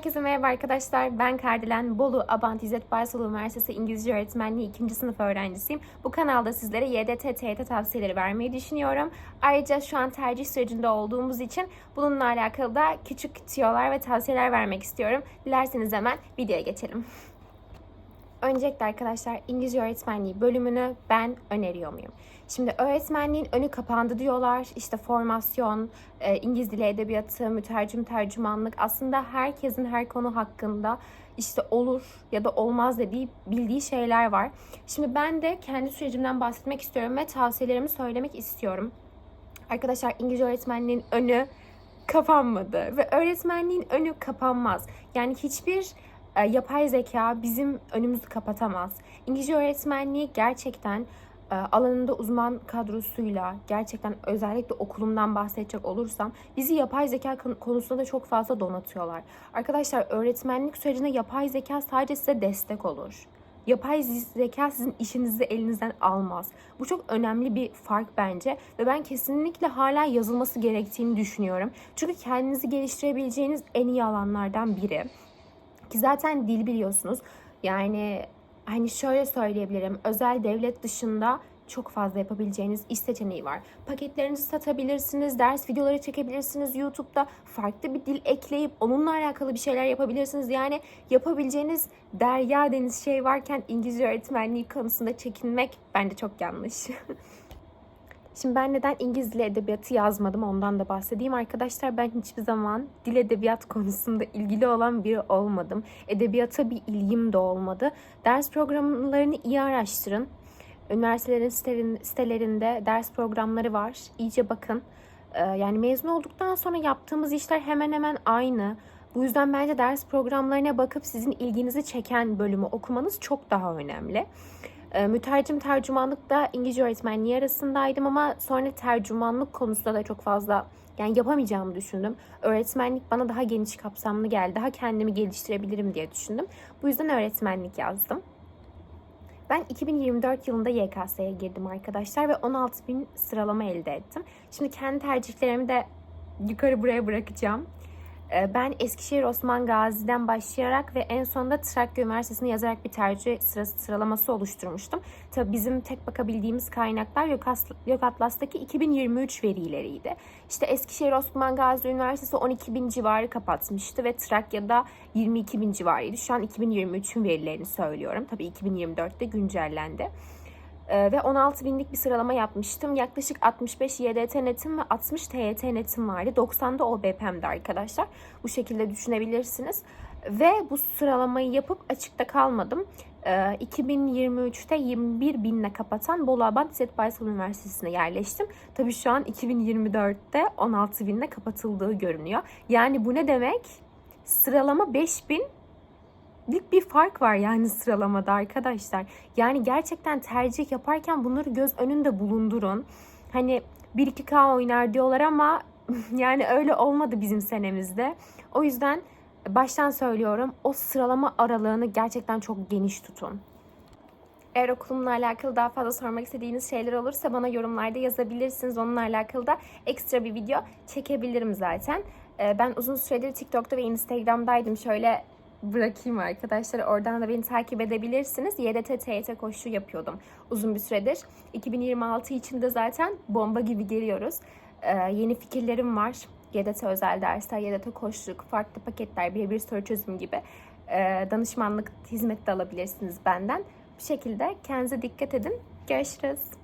Herkese merhaba arkadaşlar. Ben Kardelen Bolu Abant İzzet Baysal Üniversitesi İngilizce Öğretmenliği 2. sınıf öğrencisiyim. Bu kanalda sizlere YDT, TYT tavsiyeleri vermeyi düşünüyorum. Ayrıca şu an tercih sürecinde olduğumuz için bununla alakalı da küçük tiyolar ve tavsiyeler vermek istiyorum. Dilerseniz hemen videoya geçelim. Öncelikle arkadaşlar İngilizce öğretmenliği bölümünü ben öneriyor muyum? Şimdi öğretmenliğin önü kapandı diyorlar. İşte formasyon, e, İngiliz dili edebiyatı, mütercim tercümanlık aslında herkesin her konu hakkında işte olur ya da olmaz dediği bildiği şeyler var. Şimdi ben de kendi sürecimden bahsetmek istiyorum ve tavsiyelerimi söylemek istiyorum. Arkadaşlar İngilizce öğretmenliğin önü kapanmadı ve öğretmenliğin önü kapanmaz. Yani hiçbir yapay zeka bizim önümüzü kapatamaz. İngilizce öğretmenliği gerçekten e, alanında uzman kadrosuyla gerçekten özellikle okulumdan bahsedecek olursam bizi yapay zeka kon- konusunda da çok fazla donatıyorlar. Arkadaşlar öğretmenlik sürecinde yapay zeka sadece size destek olur. Yapay zeka sizin işinizi elinizden almaz. Bu çok önemli bir fark bence ve ben kesinlikle hala yazılması gerektiğini düşünüyorum. Çünkü kendinizi geliştirebileceğiniz en iyi alanlardan biri. Ki zaten dil biliyorsunuz. Yani hani şöyle söyleyebilirim. Özel devlet dışında çok fazla yapabileceğiniz iş seçeneği var. Paketlerinizi satabilirsiniz, ders videoları çekebilirsiniz YouTube'da. Farklı bir dil ekleyip onunla alakalı bir şeyler yapabilirsiniz. Yani yapabileceğiniz derya deniz şey varken İngilizce öğretmenliği konusunda çekinmek bence çok yanlış. Şimdi ben neden İngiliz dili edebiyatı yazmadım ondan da bahsedeyim. Arkadaşlar ben hiçbir zaman dil edebiyat konusunda ilgili olan biri olmadım. Edebiyata bir ilgim de olmadı. Ders programlarını iyi araştırın. Üniversitelerin sitelerinde, ders programları var. İyice bakın. Ee, yani mezun olduktan sonra yaptığımız işler hemen hemen aynı. Bu yüzden bence ders programlarına bakıp sizin ilginizi çeken bölümü okumanız çok daha önemli. E, mütercim tercümanlıkta İngilizce öğretmenliği arasındaydım ama sonra tercümanlık konusunda da çok fazla yani yapamayacağımı düşündüm. Öğretmenlik bana daha geniş kapsamlı geldi. Daha kendimi geliştirebilirim diye düşündüm. Bu yüzden öğretmenlik yazdım. Ben 2024 yılında YKS'ye girdim arkadaşlar ve 16.000 sıralama elde ettim. Şimdi kendi tercihlerimi de yukarı buraya bırakacağım. Ee, Ben Eskişehir Osman Gazi'den başlayarak ve en sonunda Trakya Üniversitesi'ni yazarak bir tercih sırası, sıralaması oluşturmuştum. Tabii bizim tek bakabildiğimiz kaynaklar Yok As- Yok Atlas'taki 2023 verileriydi. İşte Eskişehir Osman Gazi Üniversitesi 12 bin civarı kapatmıştı ve Trakya'da 22 bin civarıydı. Şu an 2023'ün verilerini söylüyorum. Tabii 2024'te güncellendi. Ee, ve 16 binlik bir sıralama yapmıştım. Yaklaşık 65 YDT netim ve 60 TYT netim vardı. 90'da OBP'mdi arkadaşlar. Bu şekilde düşünebilirsiniz. Ve bu sıralamayı yapıp açıkta kalmadım. Ee, 2023'te 21 binle kapatan Bolu Abant İzzet Baysal Üniversitesi'ne yerleştim. Tabii şu an 2024'te 16 binle kapatıldığı görünüyor. Yani bu ne demek? Sıralama 5000 büyük bir fark var yani sıralamada arkadaşlar. Yani gerçekten tercih yaparken bunları göz önünde bulundurun. Hani 1-2K oynar diyorlar ama yani öyle olmadı bizim senemizde. O yüzden baştan söylüyorum o sıralama aralığını gerçekten çok geniş tutun. Eğer okulumla alakalı daha fazla sormak istediğiniz şeyler olursa bana yorumlarda yazabilirsiniz. Onunla alakalı da ekstra bir video çekebilirim zaten. Ee, Ben uzun süredir TikTok'ta ve Instagram'daydım. Şöyle bırakayım arkadaşlar. Oradan da beni takip edebilirsiniz. YDT, TYT koşu yapıyordum uzun bir süredir. 2026 için de zaten bomba gibi geliyoruz. Ee, yeni fikirlerim var. YDT özel dersler, YDT koşuluk, farklı paketler, birebir soru çözüm gibi ee, danışmanlık hizmeti de alabilirsiniz benden. Bu şekilde kendinize dikkat edin. Görüşürüz.